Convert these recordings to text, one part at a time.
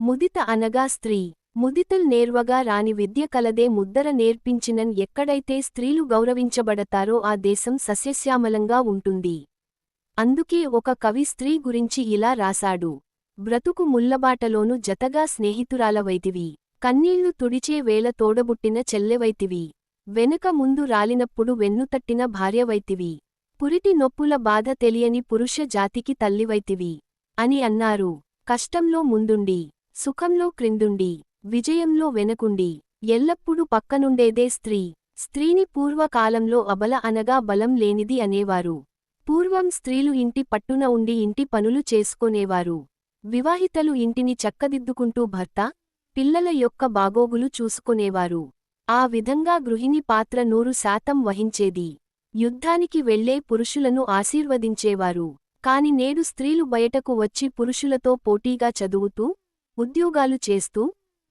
ముదిత అనగా స్త్రీ. ముదితల్ నేర్వగా రాని విద్య కలదే ముద్దర నేర్పించినన్ ఎక్కడైతే స్త్రీలు గౌరవించబడతారో ఆ దేశం సస్యశ్యామలంగా ఉంటుంది. అందుకే ఒక కవి స్త్రీ గురించి ఇలా రాశాడు. బ్రతుకు ముల్లబాటలోను జతగా స్నేహితురాలవైతివి కన్నీళ్ళు తుడిచే వేళ తోడబుట్టిన చెల్లెవైతివి వెనుక ముందు రాలినప్పుడు వెన్నుతట్టిన భార్యవైతివి పురిటి నొప్పుల బాధ తెలియని పురుష జాతికి తల్లివైతివి అని అన్నారు. కష్టంలో ముందుండి. సుఖంలో క్రిందుండి విజయంలో వెనకుండి ఎల్లప్పుడూ పక్కనుండేదే స్త్రీ. స్త్రీని పూర్వకాలంలో అబల అనగా బలం లేనిది అనేవారు. పూర్వం స్త్రీలు ఇంటి పట్టున ఉండి ఇంటి పనులు చేసుకొనేవారు. వివాహితలు ఇంటిని చక్కదిద్దుకుంటూ భర్త పిల్లల యొక్క బాగోగులు చూసుకొనేవారు. ఆ విధంగా గృహిణి పాత్ర నూరు శాతం వహించేది. యుద్ధానికి వెళ్ళే పురుషులను ఆశీర్వదించేవారు. కాని నేడు స్త్రీలు బయటకు వచ్చి పురుషులతో పోటీగా చదువుతూ ఉద్యోగాలు చేస్తూ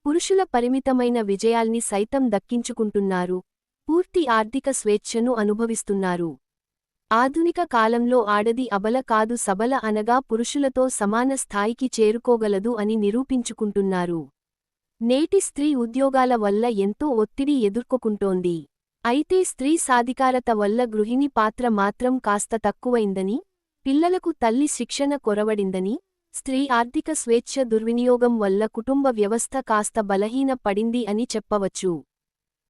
పురుషుల పరిమితమైన విజయాల్ని సైతం దక్కించుకుంటున్నారు. పూర్తి ఆర్థిక స్వేచ్ఛను అనుభవిస్తున్నారు. ఆధునిక కాలంలో ఆడది అబల కాదు సబల అనగా పురుషులతో సమాన స్థాయికి చేరుకోగలదు అని నిరూపించుకుంటున్నారు. నేటి స్త్రీ ఉద్యోగాల వల్ల ఎంతో ఒత్తిడి ఎదుర్కొకుంటోంది. అయితే స్త్రీ సాధికారత వల్ల గృహిణి పాత్ర మాత్రం కాస్త తక్కువైందని పిల్లలకు తల్లి శిక్షణ కొరవడిందని స్త్రీ ఆర్థిక స్వేచ్ఛ దుర్వినియోగం వల్ల కుటుంబ వ్యవస్థ కాస్త బలహీన పడింది అని చెప్పవచ్చు.